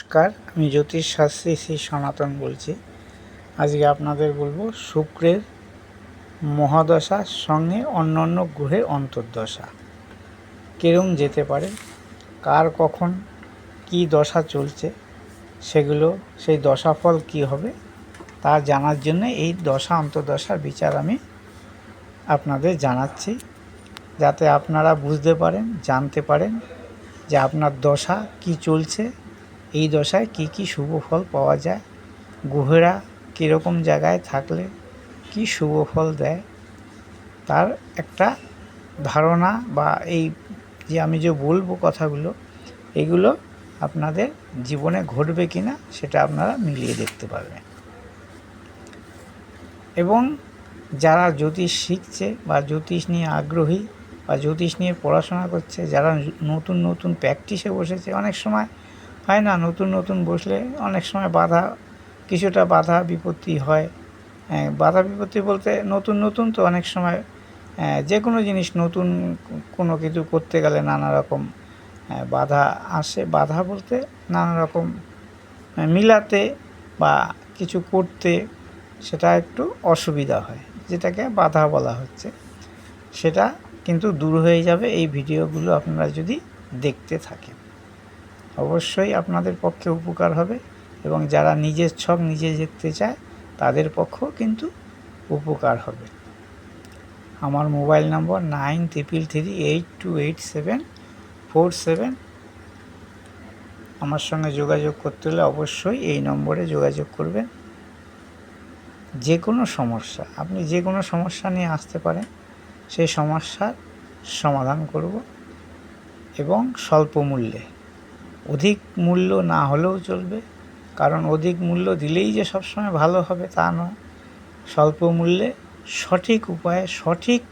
নমস্কার, আমি জ্যোতিষ শাস্ত্রী শ্রী সনাতন বলছি। আজকে আপনাদের বলব শুক্রের মহাদশার সঙ্গে অন্য অন্য গ্রহের অন্তর্দশা। কিরম যেতে পারে, কার কখন কি দশা চলছে, সেগুলো, সেই দশাফল কি হবে, তা জানার জন্য এই দশা অন্তর্দশার বিচার আমি আপনাদের জানাচ্ছি। যাতে আপনারা বুঝতে পারেন, জানতে পারেন যে আপনার দশা কি চলছে এই দশায় কি কি শুভ ফল পাওয়া যায়? গ্রহেরা কীরকম জায়গায় থাকলে কি শুভ ফল দেয়? তার একটা ধারণা বা এই যে আমি যে বলব কথাগুলো, এগুলো আপনাদের জীবনে ঘটবে কি না সেটা আপনারা মিলিয়ে দেখতে পারবেন। এবং যারা জ্যোতিষ শিখছে বা জ্যোতিষ নিয়ে আগ্রহী বা জ্যোতিষ নিয়ে পড়াশোনা করছে, যারা নতুন নতুন প্র্যাকটিসে বসেছে, অনেক সময় হয় না নতুন নতুন বসলে অনেক সময় বাধা কিছুটা বাধা বিপত্তি হয়। হ্যাঁ, বাধা বিপত্তি বলতে নতুন নতুন তো অনেক সময় হ্যাঁ, যে কোনো জিনিস নতুন কোনো কিছু করতে গেলে নানা রকম হ্যাঁ, বাধা আসে। বাধা বলতে নানা রকম মিলাতে বা কিছু করতে সেটা একটু অসুবিধা হয় যেটাকে বাধা বলা হচ্ছে। সেটা কিন্তু দূর হয়ে যাবে এই ভিডিওগুলো আপনারা যদি দেখতে থাকেন। অবশ্যই আপনাদের পক্ষে উপকার হবে এবং যারা নিজের ছক নিজে দেখতে চায়, তাদের পক্ষেও কিন্তু উপকার হবে। আমার mobile number nine triple three eight two eight seven four seven. আমার সঙ্গে যোগাযোগ করতে হলে অবশ্যই এই নম্বরে যোগাযোগ করবেন। যে কোনো সমস্যা, আপনি যে কোনো সমস্যা নিয়ে আসতে পারেন, সেই সমস্যার সমাধান করব এবং স্বল্প মূল্যে। অধিক মূল্য না হলেও চলবে। কারণ অধিক মূল্য দিলেই যে সবসময় ভালো হবে তা নয়। স্বল্প মূল্যে সঠিক উপায়ে সঠিক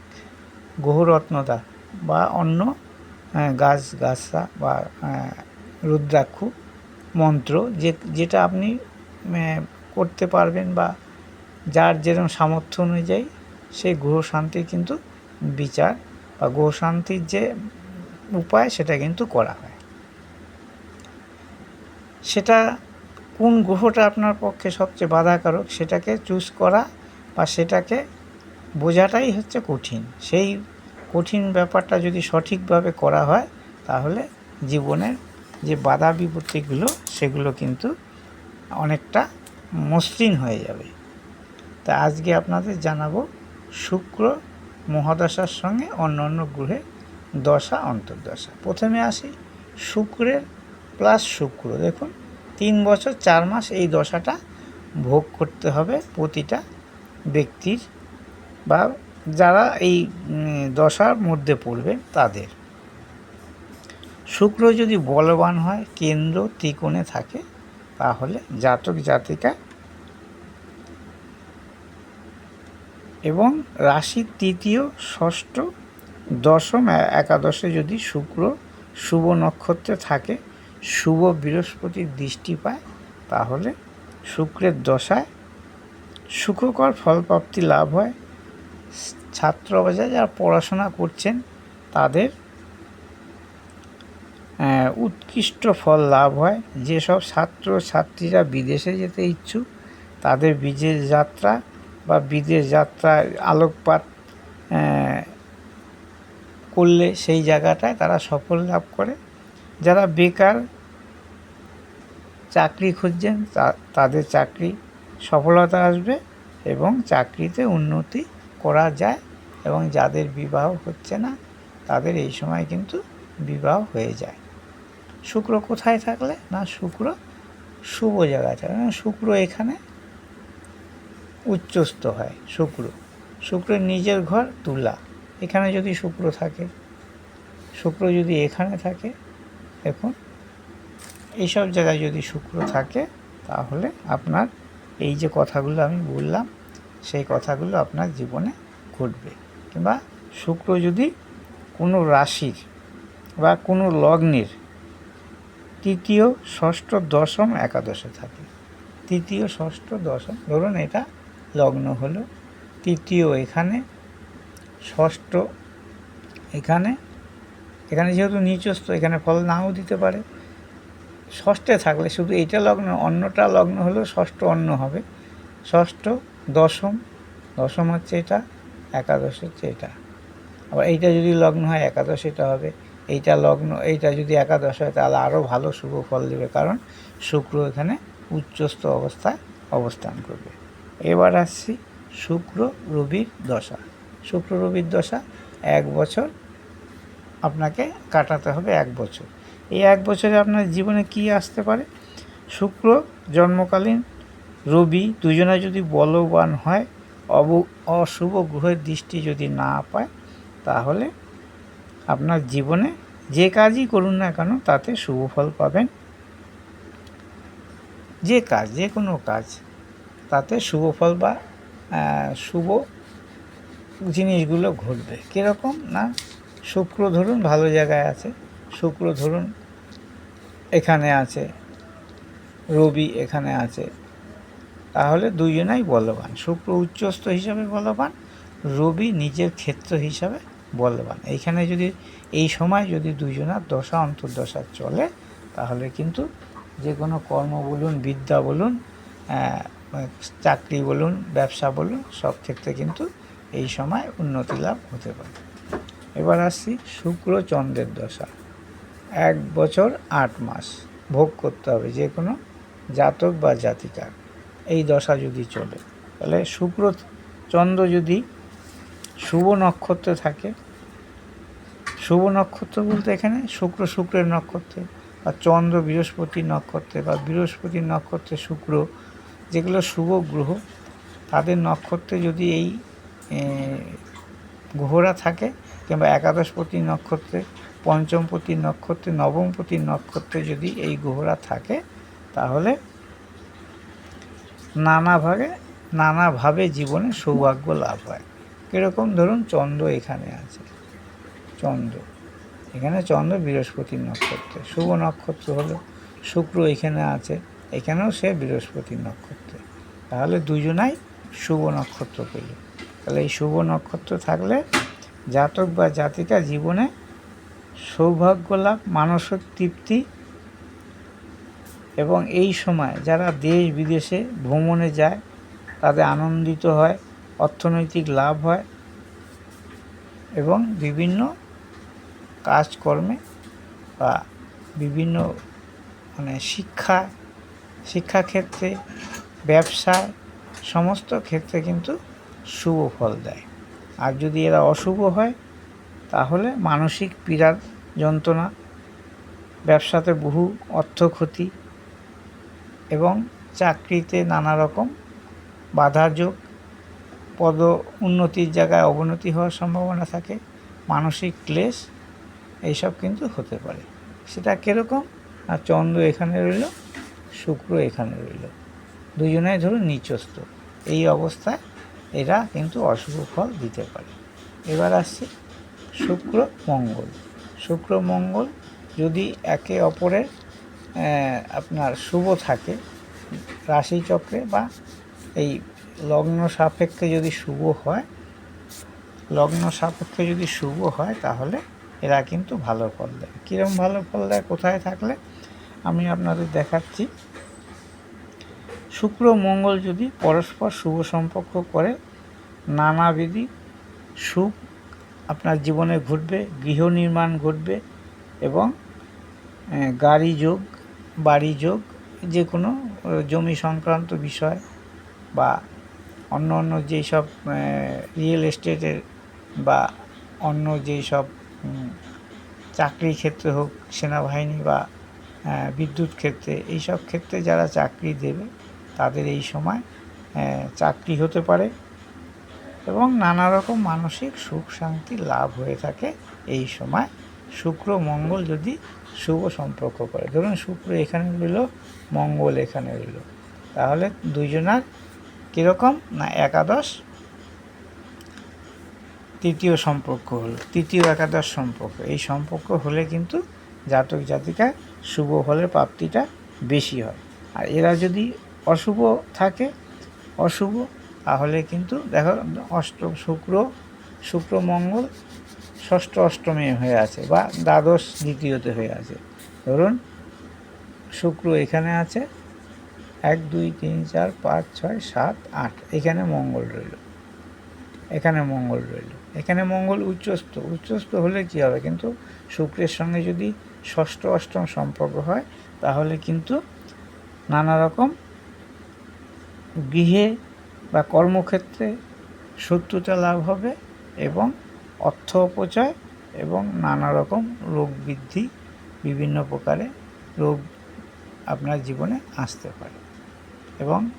গ্রহরত্নদা বা অন্য আহ, গাছ গাছরা বা আহ, রুদ্রাক্ষ মন্ত্র যে যেটা আপনি করতে পারবেন বা যার যেরকম সামর্থ্য অনুযায়ী সেই গ্রহ শান্তির কিন্তু বিচার বা গ্রহ শান্তির যে উপায় সেটা কিন্তু করা হয়। সেটা কোন গ্রহটা আপনার পক্ষে সবচেয়ে বাধাকারক সেটাকে চুজ করা বা সেটাকে বোঝাটাই হচ্ছে কঠিন। সেই কঠিন ব্যাপারটা যদি সঠিকভাবে করা হয়, তাহলে জীবনের যে বাধা বিপত্তিগুলো সেগুলো কিন্তু অনেকটা মসৃণ হয়ে যাবে। তা আজকে আপনাদের জানাব, শুক্র মহাদশার সঙ্গে অন্য অন্য গ্রহে দশা, অন্তর্দশা। প্রথমে আসি শুক্রের প্লাস শুক্র। দেখুন, তিন বছর, চার মাস এই দশাটা ভোগ করতে হবে প্রতিটা ব্যক্তির বা যারা এই দশার মধ্যে পড়বে তাদের। শুক্র যদি বলবান হয়, কেন্দ্র ত্রিকোণে থাকে, তাহলে জাতক জাতিকা এবং রাশির তৃতীয়, ষষ্ঠ, দশম একাদশে যদি শুক্র শুভ নক্ষত্রে থাকে শুভ বৃহস্পতির দৃষ্টি পায়, তাহলে শুক্রের দশায় সুখকর ফলপ্রাপ্তি লাভ হয়। ছাত্র অবস্থায় যারা পড়াশোনা করছেন, তাদের উৎকৃষ্ট ফল লাভ হয়। যেসব ছাত্র ছাত্রীরা বিদেশে যেতে ইচ্ছুক, তাদের বিদেশ যাত্রা বা বিদেশ যাত্রার আলোকপাত করলে সেই জায়গাটায় তারা সফল লাভ করে। যারা বেকার চাকরি খুঁজছেন তাদের চাকরি সফলতা আসবে এবং চাকরিতে উন্নতি করা যায় এবং যাদের বিবাহ হচ্ছে না, তাদের এই সময় কিন্তু বিবাহ হয়ে যায়। শুক্র কোথায় থাকলে? না, শুক্র শুভ জায়গায় থাকে। শুক্র এখানে উচ্চস্থ হয়, শুক্র। শুক্রের নিজের ঘর তুলা। এখানে যদি শুক্র থাকে, শুক্র যদি এখানে থাকে দেখুন, এইসব জায়গায় যদি শুক্র থাকে, তাহলে আপনার এই যে কথাগুলো আমি বললাম, সেই কথাগুলো আপনার জীবনে ঘটবে। কিংবা শুক্র যদি কোনো রাশির বা কোনো লগ্নের তৃতীয়, ষষ্ঠ, দশম, একাদশে থাকে। তৃতীয়, ষষ্ঠ, দশম, ধরুন এটা লগ্ন হলো। তৃতীয় এখানে, ষষ্ঠ এখানে এখানে যেহেতু নিচস্থ, এখানে ফল নাও দিতে পারে। ষষ্ঠে থাকলে শুধু এইটা লগ্ন, অন্যটা লগ্ন হলেও ষষ্ঠ অন্য হবে। ষষ্ঠ, দশম দশম হচ্ছে এটা, একাদশ হচ্ছে এটা। আবার এইটা যদি লগ্ন হয়, একাদশ এটা হবে। এইটা লগ্ন, এইটা যদি একাদশ হয়, তাহলে আরও ভালো শুভ ফল দেবে, কারণ শুক্র এখানে উচ্চস্থ অবস্থায় অবস্থান করবে। এবার আসছি শুক্র, রবির দশা। শুক্র, রবির দশা, এক বছর আপনাকে কাটাতে হবে এক বছর। এই এক বছরে আপনার জীবনে কি আসতে পারে? শুক্র, জন্মকালীন, রবি, দুজনে যদি বলবান হয়, অব, অশুভ গ্রহের দৃষ্টি যদি না পায়, তাহলে আপনার জীবনে যে কাজই করুন না কেন, তাতে শুভ ফল পাবেন। যে কাজ, যে কোনো কাজ, তাতে শুভ ফল বা শুভ জিনিসগুলো ঘটবে। কীরকম না? শুক্র ধরুন ভালো জায়গায় আছে। শুক্র ধরুন এখানে আছে, রবি এখানে আছে। তাহলে দুজনাই বলবান। শুক্র উচ্চস্থ হিসাবে বলবান, রবি নিজের ক্ষেত্র হিসাবে বলবান। এইখানে যদি, এই সময় যদি দুজনার দশা, অন্তর্দশা চলে, তাহলে কিন্তু যে কোনো কর্ম বলুন, বিদ্যা বলুন চাকরি বলুন, ব্যবসা বলুন, সব ক্ষেত্রে কিন্তু এই সময় উন্নতি লাভ হতে পারে। এবার আসছি শুক্র চন্দ্রের দশা। এক বছর আট মাস, ভোগ করতে হবে যে কোনো জাতক বা জাতিকার। এই দশা যদি চলে, তাহলে শুক্র চন্দ্র যদি শুভ নক্ষত্রে থাকে, শুভ নক্ষত্র বলতে এখানে শুক্র শুক্রের নক্ষত্রে বা চন্দ্র বৃহস্পতির নক্ষত্রে বা বৃহস্পতির নক্ষত্রে শুক্র, যেগুলো শুভ গ্রহ, তাদের নক্ষত্রে যদি এই গ্রহরা থাকে কিংবা একাদশপতি নক্ষত্রে, পঞ্চমপতি নক্ষত্রে, নবমপতি নক্ষত্রে যদি এই গ্রহরা থাকে, তাহলে নানাভাবে নানাভাবে জীবনে সৌভাগ্য লাভ হয়। কীরকম? ধরুন চন্দ্র এখানে আছে। চন্দ্র। এখানে চন্দ্র বৃহস্পতির নক্ষত্রে। শুভ নক্ষত্র হলো শুক্র এখানে আছে। এখানেও সে বৃহস্পতির নক্ষত্রে। তাহলে দুজনাই শুভ নক্ষত্র পেল। তাহলে এই শুভ নক্ষত্র থাকলে জাতক বা জাতিকা জীবনে সৌভাগ্য লাভ, মানসিক তৃপ্তি এবং এই সময় যারা দেশ বিদেশে ভ্রমণে যায়, তাদের আনন্দিত হয়, অর্থনৈতিক লাভ হয় এবং বিভিন্ন কাজকর্মে বা বিভিন্ন মানে শিক্ষা, শিক্ষাক্ষেত্রে, ব্যবসায়, সমস্ত ক্ষেত্রে কিন্তু শুভ ফল দেয়। আর যদি এরা অশুভ হয়, তাহলে মানসিক পীড়ার যন্ত্রণা, ব্যবসাতে বহু অর্থ ক্ষতি এবং চাকরিতে নানা রকম বাধা যোগ, পদ উন্নতির জায়গায় অবনতি হওয়ার সম্ভাবনা থাকে, মানসিক ক্লেশ, এইসব কিন্তু হতে পারে। সেটা কীরকম? আর চন্দ্র এখানে রইল, শুক্র এখানে রইল। দুজনে ধরুন নিচস্থ। এই অবস্থায় এরা কিন্তু অশুভ ফল দিতে পারে। এবার আসছে শুক্র মঙ্গল। শুক্র মঙ্গল যদি একে অপরের আপনার শুভ থাকে, রাশিচক্রে বা এই লগ্ন সাপেক্ষে যদি শুভ হয়, লগ্ন সাপেক্ষে যদি শুভ হয় তাহলে এরা কিন্তু ভালো ফল দেয়। কীরকম ভালো ফল দেয়, কোথায় থাকলে? আমি আপনাদের দেখাচ্ছি। শুক্র মঙ্গল যদি পরস্পর শুভ সম্পর্ক করে নানাবিধি সুখ আপনার জীবনে ঘটবে গৃহ নির্মাণ ঘটবে এবং গাড়ি যোগ বাড়ি যোগ যে কোনো জমি সংক্রান্ত বিষয় বা অন্য অন্য যেই সব রিয়েল এস্টেটের বা অন্য যেই সব উম, চাকরির ক্ষেত্রে হোক সেনাবাহিনী বা বিদ্যুৎ ক্ষেত্রে এইসব ক্ষেত্রে যারা চাকরি দেবে তাদের এই সময় চাকরি হতে পারে এবং নানা রকম মানসিক সুখ শান্তি লাভ হয়ে থাকে এই সময়। শুক্র, মঙ্গল যদি শুভ সম্পর্ক করে। ধরুন শুক্র এখানে রইল, মঙ্গল এখানে রইল। তাহলে দুইজনার কীরকম? না, একাদশ? তৃতীয় সম্পর্ক হলো, তৃতীয় একাদশ সম্পর্ক। এই সম্পর্ক হলে কিন্তু জাতক জাতিকার শুভ ফলের প্রাপ্তিটা বেশি হয়। আর এরা যদি অশুভ থাকে, অশুভ। তাহলে কিন্তু দেখো, অষ্ট শুক্র শুক্র মঙ্গল, ষষ্ঠ অষ্টমী হয়ে আছে বা দ্বাদশ দ্বিতীয়তে হয়ে আছে। ধরুন, শুক্র এখানে আছে, এক, দুই, তিন, চার, পাঁচ, ছয়, সাত, আট। এখানে মঙ্গল রইল। এখানে মঙ্গল রইল। এখানে মঙ্গল উচ্চস্থ। উচ্চস্থ হলে কি হবে? কিন্তু শুক্রের সঙ্গে যদি ষষ্ঠ, অষ্টম সম্পর্ক হয়, তাহলে কিন্তু নানা রকম গৃহে বা কর্মক্ষেত্রে শত্রুতা লাভ হবে এবং অর্থ অপচয় এবং নানা রকম রোগ বৃদ্ধি বিভিন্ন প্রকারে রোগ আপনার জীবনে আসতে পারে। এবং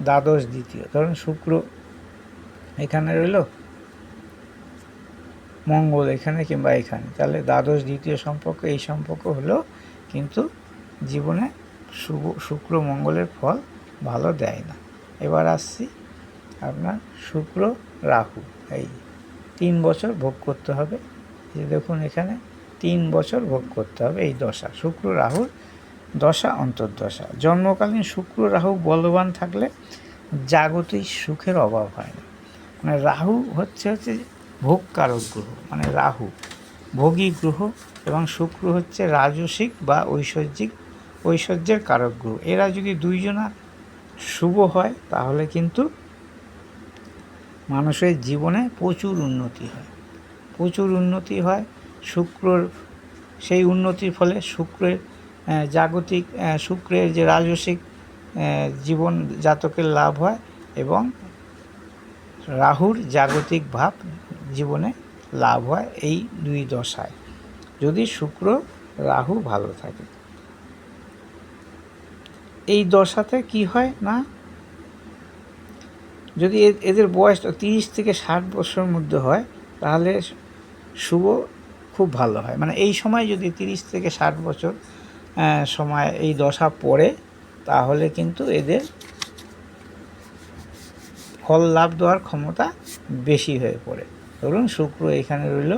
দ্বাদশ, দ্বিতীয়, ধরুন শুক্র এখানে রইল, মঙ্গল এখানে কিংবা এখানে, তাহলে দ্বাদশ, দ্বিতীয় সম্পর্ক, এই সম্পর্ক হলেও কিন্তু জীবনে শুভ, শুক্র, মঙ্গলের ফল ভালো দেয় না। এবার আসছি আপনার শুক্র রাহু। এই তিন বছর ভোগ করতে হবে। যে দেখুন এখানে তিন বছর ভোগ করতে হবে এই দশা। শুক্র রাহুর দশা, অন্তর্দশা। জন্মকালীন শুক্র রাহু বলবান থাকলে জাগতিক সুখের অভাব হয় না। মানে রাহু হচ্ছে হচ্ছে ভোগকারক গ্রহ মানে রাহু। ভোগী গ্রহ এবং শুক্র হচ্ছে রাজসিক বা ঐশ্বর্যিক, ঐশ্বর্যের কারক গ্রহ। এরা যদি দুইজনা শুভ হয়, তাহলে কিন্তু মানুষের জীবনে প্রচুর উন্নতি হয়। প্রচুর উন্নতি হয়, শুক্রর সেই উন্নতির ফলে শুক্রের জাগতিক শুক্রের যে রাজসিক জীবন জাতকের লাভ হয় এবং রাহুর জাগতিক ভাব জীবনে লাভ হয় এই দুই দশায়। যদি শুক্র, রাহু ভালো থাকে। এই দশাতে কি হয় না? যদি এদের বয়স তিরিশ থেকে ষাট বছরের মধ্যে হয়, তাহলে শুভ খুব ভালো হয়। মানে এই সময় যদি তিরিশ থেকে ষাট বছর সময় এই দশা পড়ে, তাহলে কিন্তু এদের ফল লাভ দেওয়ার ক্ষমতা বেশি হয়ে পড়ে। ধরুন শুক্র এখানে রইল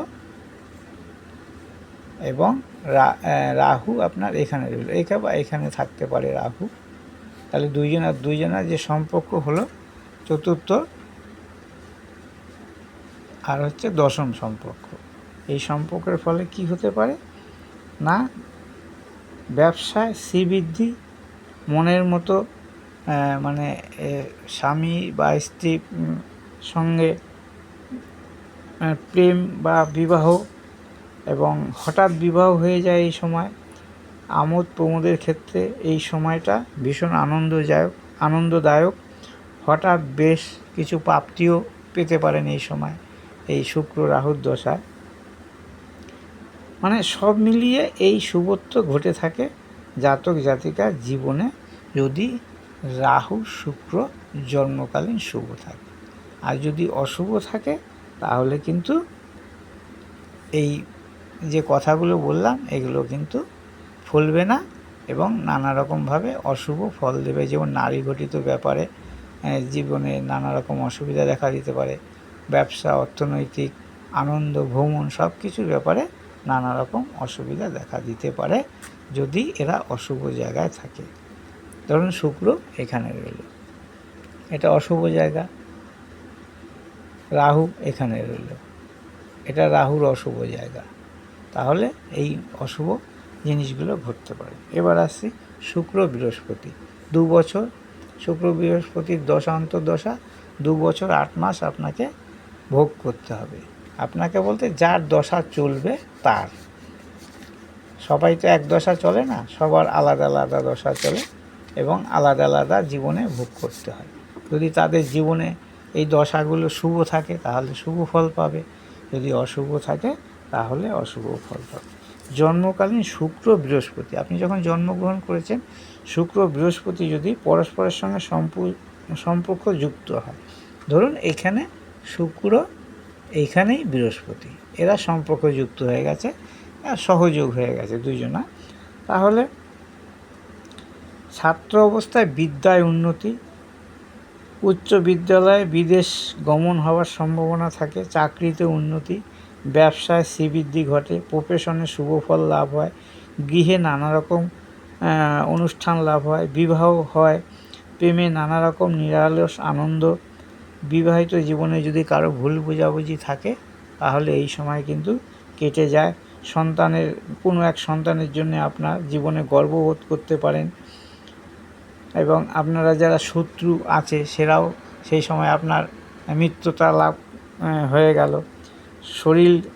এবং রাহু আপনার এখানে রইল। এখানে বা এখানে থাকতে পারে রাহু। তাহলে দুইজনের দুইজনের যে সম্পর্ক হলো চতুর্থ আর হচ্ছে দশম সম্পর্ক। এই সম্পর্কের ফলে কি হতে পারে? না, ব্যবসায় শ্রীবৃদ্ধি, মনের মতো মানে স্বামী বা স্ত্রী সঙ্গে প্রেম বা বিবাহ এবং হঠাৎ বিবাহ হয়ে যায় এই সময়, আমোদ প্রমোদের ক্ষেত্রে এই সময়টা ভীষণ আনন্দদায়ক আনন্দদায়ক। হঠাৎ বেশ কিছু প্রাপ্তিও পেতে পারেন এই সময়, এই শুক্র রাহুর দশায়। মানে সব মিলিয়ে এই শুভত্ব ঘটে থাকে জাতক জাতিকার জীবনে যদি রাহু শুক্র জন্মকালীন শুভ থাকে। আর যদি অশুভ থাকে, তাহলে কিন্তু এই যে কথাগুলো বললাম, এগুলো কিন্তু ফলবে না এবং নানা রকমভাবে অশুভ ফল দেবে। যেমন নারী ঘটিত ব্যাপারে জীবনে নানা রকম অসুবিধা দেখা দিতে পারে। ব্যবসা, অর্থনৈতিক, আনন্দ, ভ্রমণ সব কিছুর ব্যাপারে নানা রকম অসুবিধা দেখা দিতে পারে যদি এরা অশুভ জায়গায় থাকে। ধরুন শুক্র এখানে রইল। এটা অশুভ জায়গা। রাহু এখানে রইল। এটা রাহুর অশুভ জায়গা। তাহলে এই অশুভ জিনিসগুলো ঘটতে পারে। এবার আসছি শুক্র বৃহস্পতি। দু বছর, শুক্র বৃহস্পতির দশা দু বছর আট মাস আপনাকে ভোগ করতে হবে। আপনাকে বলতে যার দশা চলবে তার। সবাই তো এক দশা চলে না, সবার আলাদা আলাদা দশা চলে এবং আলাদা আলাদা জীবনে ভোগ করতে হয়। যদি তাদের জীবনে এই দশাগুলো শুভ থাকে তাহলে শুভ ফল পাবে, যদি অশুভ থাকে তাহলে অশুভ ফল পাবে। জন্মকালীন শুক্র বৃহস্পতি, আপনি যখন জন্মগ্রহণ করেছেন, শুক্র বৃহস্পতি যদি পরস্পরের সঙ্গে সম্পু- সম্পর্ক যুক্ত হয়, ধরুন এখানে শুক্র, এইখানেই বৃহস্পতি, এরা সম্পর্ক যুক্ত হয়ে গেছে সহযোগ হয়ে গেছে দুজনা, তাহলে ছাত্র অবস্থায় বিদ্যায় উন্নতি, উচ্চ বিদ্যালয়ে বিদেশ গমন হওয়ার সম্ভাবনা থাকে, চাকরিতে উন্নতি ব্যবসায় শ্রীবৃদ্ধি ঘটে প্রফেশনে শুভ ফল লাভ হয় গৃহে নানা রকম আহ, অনুষ্ঠান লাভ হয় বিবাহ হয় প্রেমে নানা রকম নিরালস আনন্দ বিবাহিত জীবনে যদি কারও ভুল বোঝাবুঝি থাকে তাহলে এই সময় কিন্তু কেটে যায়। সন্তানের কোনো এক সন্তানের জন্য আপনার জীবনে গর্ববোধ করতে পারেন এবং আপনারা যারা শত্রু আছে সেরাও সেই সময় আপনার মিত্রতা লাভ হয়ে গেল। শরীর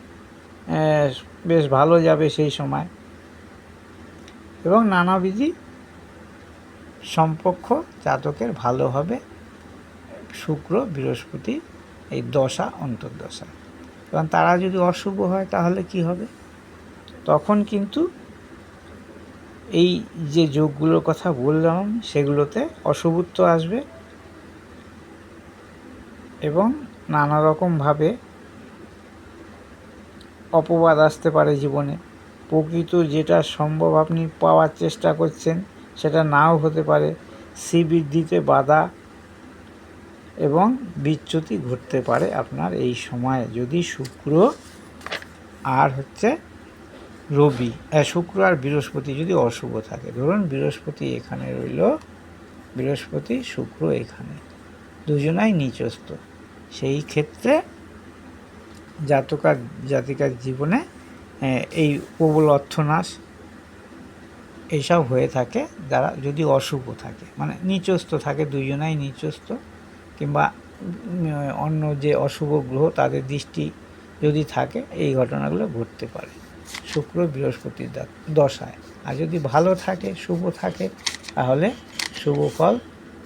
বেশ ভালো যাবে সেই সময়। এবং নানাবিধি সম্পর্ক জাতকের ভালো হবে শুক্র, বৃহস্পতি, এই দশা, অন্তর্দশা। এবং তারা যদি অশুভ হয় তাহলে কি হবে? তখন কিন্তু এই যে যোগগুলোর কথা বললাম, সেগুলোতে অশুভত্ব আসবে। এবং নানা রকমভাবে অপবাদ আসতে পারে জীবনে। প্রকৃত যেটা সম্ভব আপনি পাওয়ার চেষ্টা করছেন, সেটা নাও হতে পারে। শ্রীবৃদ্ধিতে বাধা এবং বিচ্যুতি ঘটতে পারে আপনার এই সময়ে। যদি শুক্র আর হচ্ছে রবি শুক্র আর বৃহস্পতি যদি অশুভ থাকে, ধরুন বৃহস্পতি এখানে রইল, বৃহস্পতি, শুক্র এখানে, দুজনাই নিচস্থ। সেই ক্ষেত্রে জাতকার জাতিকার জীবনে এই প্রবল অর্থনাশ এইসব হয়ে থাকে, যারা যদি অশুভ থাকে মানে নিচস্থ থাকে, দুজনাই নিচস্থ, কিংবা অন্য যে অশুভ গ্রহ তাদের দৃষ্টি যদি থাকে, এই ঘটনাগুলো ঘটতে পারে। শুক্র বৃহস্পতির দশায়। আর যদি ভালো থাকে, শুভ থাকে, তাহলে শুভ ফল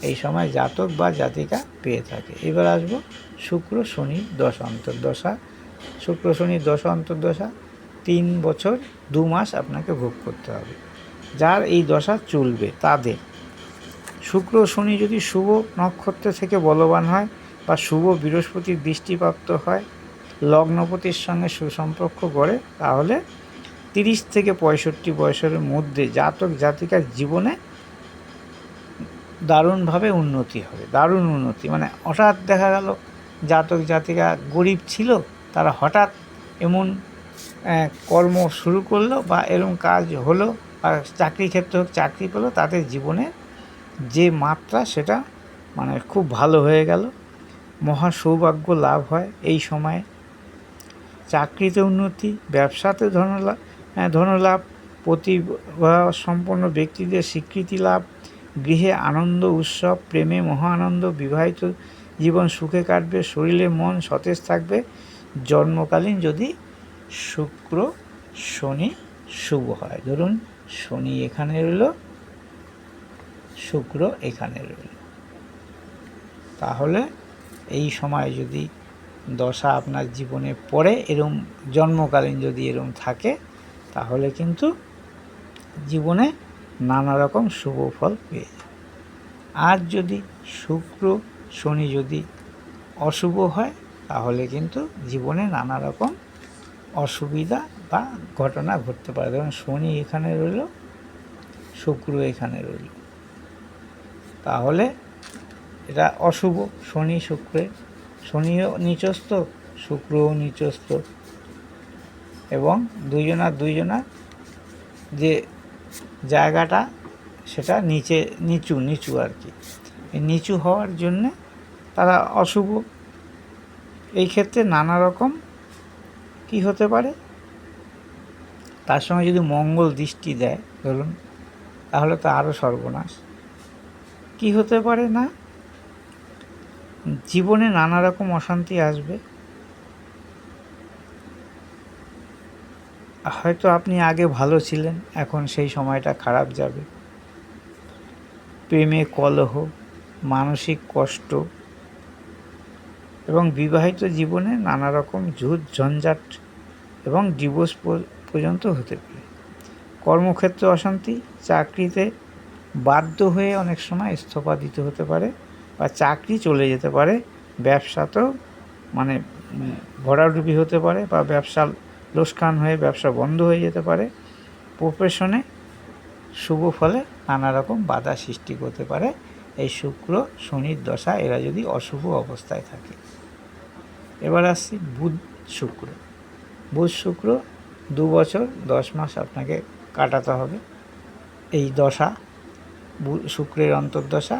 এই সময় জাতক বা জাতিকা পেয়ে থাকে। এবার আসব শুক্র, শনি, দশ, অন্তর্দশা। শুক্র, শনি, দশ, অন্তর্দশা, তিন বছর, দু মাস আপনাকে ভোগ করতে হবে। যার এই দশা চলবে, তাদের। শুক্র, শনি যদি শুভ নক্ষত্র থেকে বলবান হয় বা শুভ বৃহস্পতির দৃষ্টিপ্রাপ্ত হয়, লগ্নপতির সঙ্গে সুসম্পর্ক গড়ে, তাহলে তিরিশ থেকে পঁয়ষট্টি বয়সের মধ্যে জাতক জাতিকার জীবনে দারুণভাবে উন্নতি হবে, দারুণ উন্নতি। মানে হঠাৎ দেখা গেল, জাতক জাতিকা গরিব ছিল তারা হঠাৎ এমন কর্ম শুরু করল বা এরকম কাজ হলো বা চাকরি ক্ষেত্রে হোক, চাকরি পেল, তাদের জীবনে যে মাত্রা সেটা মানে খুব ভালো হয়ে গেল। মহা সৌভাগ্য লাভ হয় এই সময়ে। চাকরিতে উন্নতি, ব্যবসাতে ধনলাভ ধনলাভ প্রতিভা সম্পন্ন ব্যক্তিদের স্বীকৃতি লাভ, গৃহে আনন্দ, উৎসব, প্রেমে মহা আনন্দ, বিবাহিত জীবন সুখে কাটবে, শরীরে মন সতেজ থাকবে জন্মকালীন যদি শুক্র, শনি, শুভ হয়। ধরুন, শনি এখানে রইল, শুক্র এখানে রইল। তাহলে এই সময় যদি দশা আপনার জীবনে পড়ে, এরম জন্মকালীন যদি এরম থাকে, তাহলে কিন্তু জীবনে নানা রকম শুভ ফল পেয়ে যাবে। আর যদি শুক্র, শনি যদি অশুভ হয় তাহলে কিন্তু জীবনে নানা রকম অসুবিধা বা ঘটনা ঘটতে পারে। ধরুন শনি এখানে রইল, শুক্র এখানে রইল। তাহলে এটা অশুভ, শনি শুক্রে শনিও নিচস্থ, শুক্রও নিচস্ত এবং দুইজনা দুইজনা যে জায়গাটা, সেটা নিচে, নিচু নিচু আর কি। নিচু হওয়ার জন্যে তারা অশুভ। এই ক্ষেত্রে নানা রকম কি হতে পারে? তার সঙ্গে যদি মঙ্গল দৃষ্টি দেয়, ধরুন, তাহলে তো আরও সর্বনাশ। কি হতে পারে না? জীবনে নানা রকম অশান্তি আসবে। হয়তো আপনি আগে ভালো ছিলেন, এখন সেই সময়টা খারাপ যাবে। প্রেমে কলহ, মানসিক কষ্ট এবং বিবাহিত জীবনে নানা রকম ঝুট ঝঞ্ঝাট এবং ডিভোর্স পর্যন্ত হতে পারে। কর্মক্ষেত্রে অশান্তি, চাকরিতে বাধ্য হয়ে অনেক সময় ইস্তফা দিতে হতে পারে বা চাকরি চলে যেতে পারে, ব্যবসাতেও মানে ভরাডুবি হতে পারে বা ব্যবসা লোকসান হয়ে ব্যবসা বন্ধ হয়ে যেতে পারে। প্রফেশনে শুভ ফলে নানা রকম বাধা সৃষ্টি করতে পারে। এই শুক্র, শনির দশা এরা যদি অশুভ অবস্থায় থাকে। এবার আসছি বুধ শুক্র। বুধ শুক্র দু বছর, দশ মাস আপনাকে কাটাতে হবে। এই দশা শুক্রের অন্তর্দশা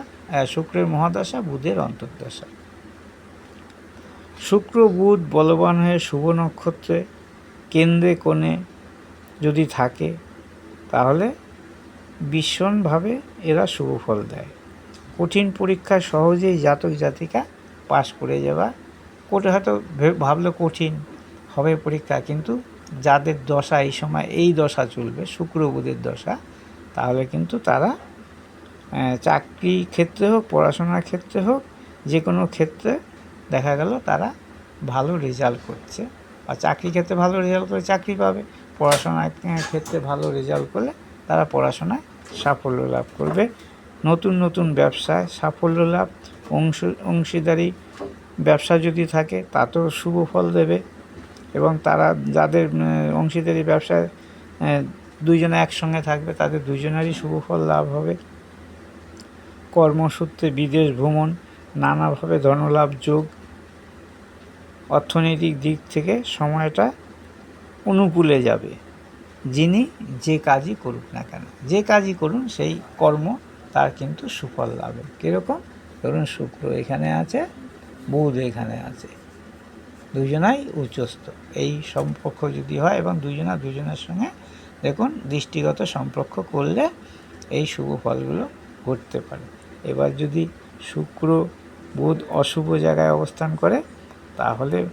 শুক্রের মহাদশা, বুধের অন্তর্দশা। শুক্র, বুধ বলবান হয়ে শুভ নক্ষত্রে কেন্দ্রে, কোণে যদি থাকে, তাহলে ভীষণভাবে এরা শুভ ফল দেয়। কঠিন পরীক্ষা সহজেই জাতক জাতিকা পাশ করে যাওয়া কোটে হয়তো ভাবলো কঠিন হবে পরীক্ষা, কিন্তু যাদের দশা এই সময়, এই দশা চলবে, শুক্র বুধের দশা, তাহলে কিন্তু তারা চাকরি ক্ষেত্রে হোক, পড়াশোনার ক্ষেত্রে হোক যে কোনো ক্ষেত্রে দেখা গেল তারা ভালো রেজাল্ট করছে। বা চাকরি ক্ষেত্রে ভালো রেজাল্ট করে চাকরি পাবে, পড়াশোনার ক্ষেত্রে ভালো রেজাল্ট করলে তারা পড়াশোনায় সাফল্য লাভ করবে। নতুন নতুন ব্যবসায় সাফল্য লাভ, অংশ অংশীদারি ব্যবসা যদি থাকে তাতেও শুভ ফল দেবে। এবং তারা যাদের অংশীদারি ব্যবসায় দুইজনে একসঙ্গে থাকবে, তাদের দুজনেরই শুভ ফল লাভ হবে। কর্মসূত্রে বিদেশ ভ্রমণ, নানাভাবে ধনলাভ যোগ, অর্থনৈতিক দিক থেকে সময়টা অনুকূলে যাবে। যিনি যে কাজই করুক না কেন, যে কাজই করুন, সেই কর্ম তার কিন্তু সুফল লাভ কীরকম? ধরুন শুক্র এখানে আছে বুধ এখানে আছে। দুজনাই উচ্চস্থ। এই সম্পর্ক যদি হয় এবং দুজনা দুজনের সঙ্গে দেখুন দৃষ্টিগত সম্পর্ক করলে এই শুভ ফলগুলো ঘটতে পারে। এবার যদি শুক্র বুধ অশুভ জায়গায় অবস্থান করে, তাহলে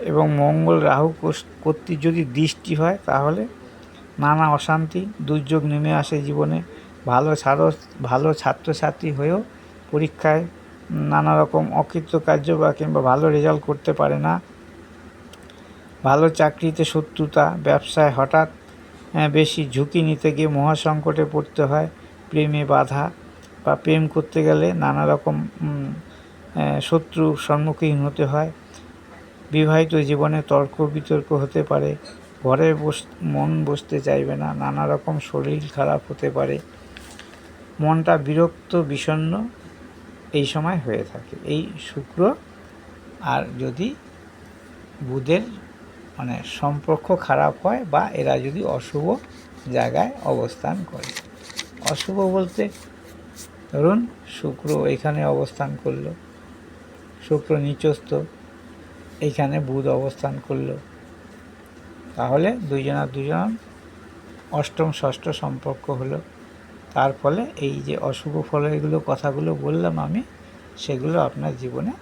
এবং মঙ্গল রাহু কর্তৃক যদি দৃষ্টি হয়, তাহলে নানা অশান্তি, দুর্যোগ নেমে আসে জীবনে। ভালো ছাড়ো ভালো ছাত্রছাত্রী হয়েও পরীক্ষায় নানা রকম অকৃতকার্য বা কিংবা ভালো রেজাল্ট করতে পারে না। ভালো চাকরিতে শত্রুতা, ব্যবসায় হঠাৎ বেশি ঝুঁকি নিতে গিয়ে মহাসংকটে পড়তে হয়, প্রেমে বাধা বা প্রেম করতে গেলে নানা রকম শত্রুর সম্মুখীন হতে হয়। বিবাহিত জীবনে তর্ক বিতর্ক হতে পারে, ঘরে বস, মন বসতে চাইবে না, নানা রকম শরীর খারাপ হতে পারে। মনটা বিরক্ত, বিষণ্ণ এই সময় হয়ে থাকে। এই শুক্র আর যদি বুধের মানে সম্পর্ক খারাপ হয় বা এরা যদি অশুভ জায়গায় অবস্থান করে। অশুভ বলতে ধরুন শুক্র এখানে অবস্থান করল, শুক্র নিচস্থ এইখানে বুধ অবস্থান করল। তাহলে দুইজনা দুজন অষ্টম ষষ্ঠ সম্পর্ক হলো। তার ফলে এই যে অশুভ ফল এগুলো কথাগুলো বললাম আমি, সেগুলো আপনার জীবনে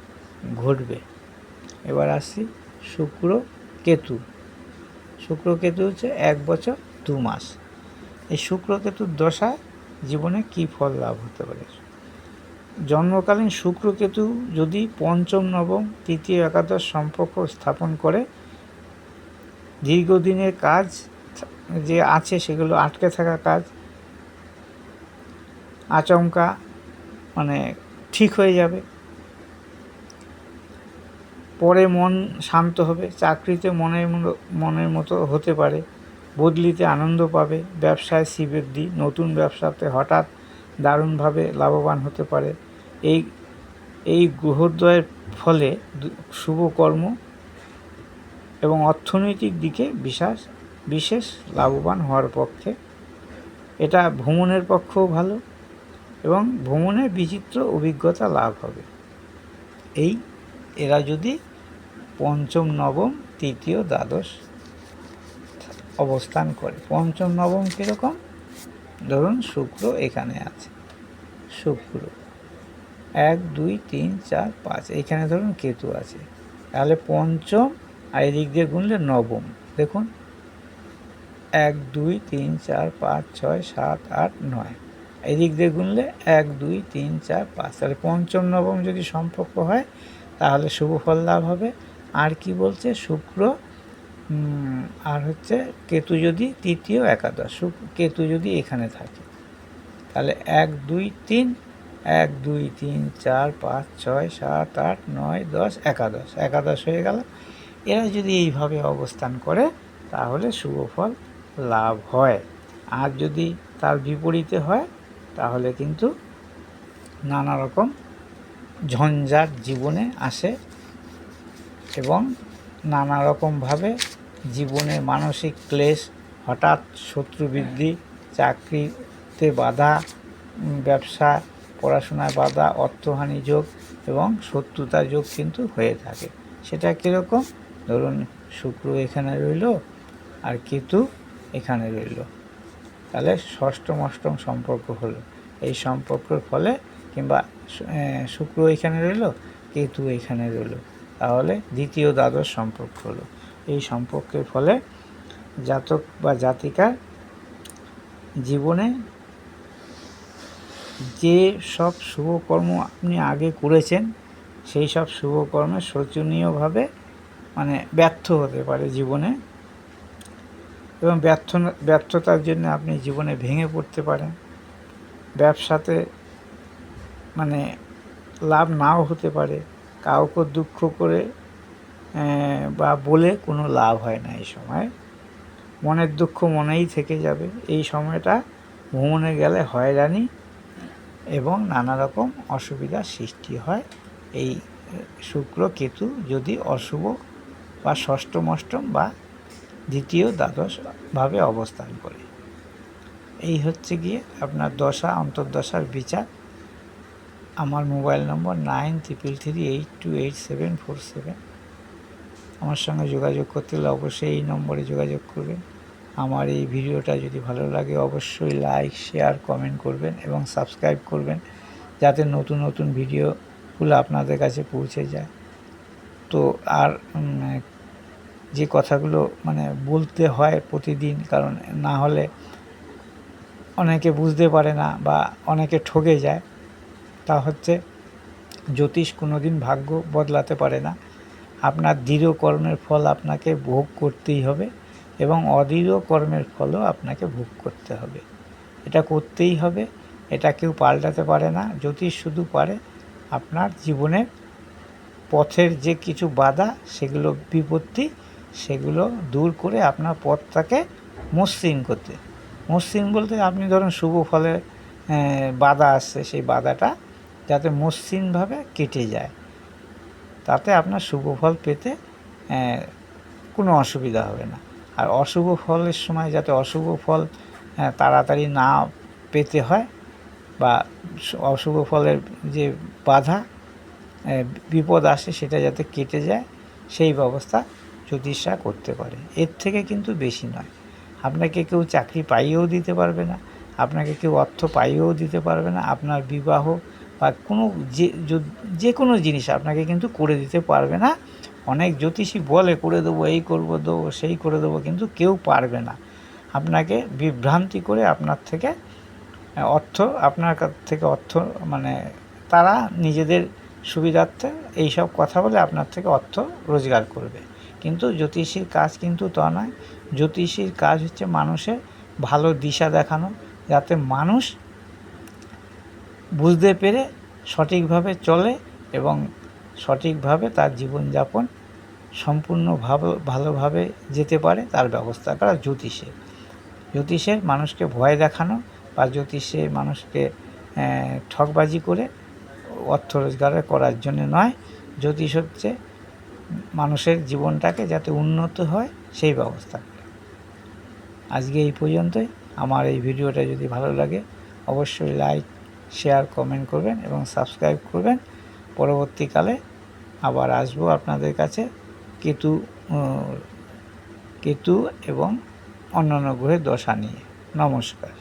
ঘটবে। এবার আসছি শুক্র কেতু। শুক্র কেতু হচ্ছে এক বছর দু মাস। এই শুক্র কেতুর দশায় জীবনে কী ফল লাভ হতে পারে? জন্মকালীন শুক্রকেতু যদি পঞ্চম, নবম, তৃতীয় একাদশ সম্পর্ক স্থাপন করে, দীর্ঘদিনের কাজ যে আছে সেগুলো আটকে থাকা কাজ আচমকা মানে ঠিক হয়ে যাবে। পরে মন শান্ত হবে, চাকরিতে মনের মনের মতো হতে পারে, বদলিতে আনন্দ পাবে, ব্যবসায় শ্রীবৃদ্ধি, নতুন ব্যবসাতে হঠাৎ দারুণভাবে লাভবান হতে পারে। এই এই গ্রহদ্বয়ের ফলে দু- শুভকর্ম এবং অর্থনৈতিক দিকে বিশেষ বিশেষ লাভবান হওয়ার পক্ষে। এটা ভ্রমণের পক্ষেও ভালো। এবং ভ্রমণে বিচিত্র অভিজ্ঞতা লাভ হবে। এই, এরা যদি পঞ্চম, নবম, তৃতীয়, দ্বাদশ অবস্থান করে। পঞ্চম, নবম কীরকম? ধরুন শুক্র এখানে আছে। শুক্র। এক, দুই, তিন, চার, পাঁচ এইখানে ধরুন কেতু আছে। তাহলে পঞ্চম আর এদিক দিয়ে গুনলে নবম। দেখুন। এক, দুই, তিন, চার, পাঁচ, ছয়, সাত, আট, নয়। এদিক দিয়ে গুনলে এক, দুই, তিন, চার, পাঁচ। তাহলে পঞ্চম, নবম যদি সম্পর্ক হয়, তাহলে শুভ ফল লাভ হবে। আর কি বলছে? শুক্র আর হচ্ছে কেতু যদি তৃতীয় একাদশ কেতু যদি এখানে থাকে। তাহলে এক, দুই, তিন, এক, দুই, তিন, চার, পাঁচ, ছয়, সাত, আট, নয়, দশ, একাদশ। একাদশ হয়ে গেল। এরা যদি এইভাবে অবস্থান করে, তাহলে শুভ ফল লাভ হয়। আর যদি তার বিপরীতে হয় তাহলে কিন্তু নানা রকম ঝঞ্ঝাট জীবনে আসে এবং নানা রকমভাবে জীবনে মানসিক ক্লেশ, হঠাৎ শত্রু বৃদ্ধি, চাকরিতে বাধা ব্যবসা, পড়াশোনায় বাধা, অর্থহানি যোগ এবং শত্রুতা যোগ কিন্তু হয়ে থাকে। সেটা কীরকম? ধরুন শুক্র এখানে রইল আর কেতু এখানে রইল। তাহলে ষষ্ঠম অষ্টম সম্পর্ক হলো। এই সম্পর্কের ফলে কিংবা শুক্র এখানে রইল, কেতু এখানে রইল, তাহলে দ্বিতীয় দ্বাদশ সম্পর্ক হলো। এই সম্পর্কের ফলে জাতক বা জাতিকার জীবনে যে সব শুভকর্ম আপনি আগে করেছেন, সেই সব শুভকর্মে শোচনীয়ভাবে মানে ব্যর্থ হতে পারে জীবনে। এবং ব্যর্থ, ব্যর্থতার জন্য আপনি জীবনে ভেঙে পড়তে পারেন। ব্যবসাতে মানে লাভ নাও হতে পারে। কাউকে দুঃখ করে বা বলে কোনো লাভ হয় না এই সময়। মনের দুঃখ মনেই থেকে যাবে। এই সময়টা ভ্রমণে গেলে হয়রানি এবং নানা রকম অসুবিধার সৃষ্টি হয়। এই শুক্র কেতু যদি অশুভ বা ষষ্ঠমষ্টম বা দ্বিতীয় দ্বাদশভাবে অবস্থান করে। এই হচ্ছে গিয়ে আপনার দশা, অন্তর্দশার বিচার। আমার mobile number nine triple three eight two eight seven four seven. আমার সঙ্গে যোগাযোগ করতে হলে অবশ্যই এই নম্বরে যোগাযোগ করবেন। আমার এই ভিডিওটা যদি ভালো লাগে অবশ্যই লাইক, শেয়ার, কমেন্ট করবেন এবং সাবস্ক্রাইব করবেন যাতে নতুন নতুন ভিডিওগুলো আপনাদের কাছে পৌঁছে যায়। তো আর যে কথাগুলো মানে বলতে হয় প্রতিদিন, কারণ না হলে অনেকে বুঝতে পারে না বা অনেকে ঠকে যায়, তা হচ্ছে জ্যোতিষ কোনোদিন ভাগ্য বদলাতে পারে না। আপনার দৃঢ় কর্মের ফল আপনাকে ভোগ করতেই হবে এবং অদৃঢ় কর্মের ফলও আপনাকে ভোগ করতে হবে। এটা করতেই হবে, এটা কেউ পাল্টাতে পারে না, জ্যোতিষ শুধু পারে আপনার জীবনের পথের যে কিছু বাধা, সেগুলো বিপত্তি সেগুলো দূর করে আপনার পথটাকে মসৃণ করতে। মসৃণ বলতে আপনি ধরুন শুভ ফলে বাধা আসছে, সেই বাধাটা যাতে মসৃণভাবে কেটে যায়। তাতে আপনার শুভ ফল পেতে কোনো অসুবিধা হবে না। আর অশুভ ফলের সময় যাতে অশুভ ফল তাড়াতাড়ি না পেতে হয় বা অশুভ ফলের যে বাধা বিপদ আসে সেটা যাতে কেটে যায়, সেই ব্যবস্থা জ্যোতিষরা করতে পারে। এর থেকে কিন্তু বেশি নয়। আপনাকে কেউ চাকরি পাইয়েও দিতে পারবে না, আপনাকে কেউ অর্থ পাইয়েও দিতে পারবে না, আপনার বিবাহ বা কোনো যে যে কোনো জিনিস আপনাকে কিন্তু করে দিতে পারবে না। অনেক জ্যোতিষী বলে, করে দেবো, এই করব, দেবো, সেই করে দেবো, কিন্তু কেউ পারবে না। আপনাকে বিভ্রান্তি করে আপনার থেকে অর্থ, আপনার থেকে অর্থ মানে তারা নিজেদের সুবিধার্থে এইসব কথা বলে আপনার থেকে অর্থ রোজগার করবে। কিন্তু জ্যোতিষীর কাজ কিন্তু তা নয়। জ্যোতিষীর কাজ হচ্ছে মানুষের ভালো দিশা দেখানো, যাতে মানুষ বুঝতে পেরে সঠিকভাবে চলে এবং সঠিকভাবে তার জীবনযাপন সম্পূর্ণ ভালো ভালোভাবে যেতে পারে, তার ব্যবস্থা করা জ্যোতিষের। জ্যোতিষের মানুষকে ভয় দেখানো বা জ্যোতিষে মানুষকে ঠকবাজি করে অর্থ রোজগার করার জন্য নয়। জ্যোতিষ হচ্ছে মানুষের জীবনটাকে যাতে উন্নত হয়, সেই ব্যবস্থা আজকে এই পর্যন্তই। আমার এই ভিডিওটা যদি ভালো লাগে, অবশ্যই লাইক শেয়ার কমেন্ট করবেন এবং সাবস্ক্রাইব করবেন। পরবর্তীকালে আবার আসব আপনাদের কাছে কেতু কেতু এবং অন্যান্য গ্রহের দশা নিয়ে। নমস্কার।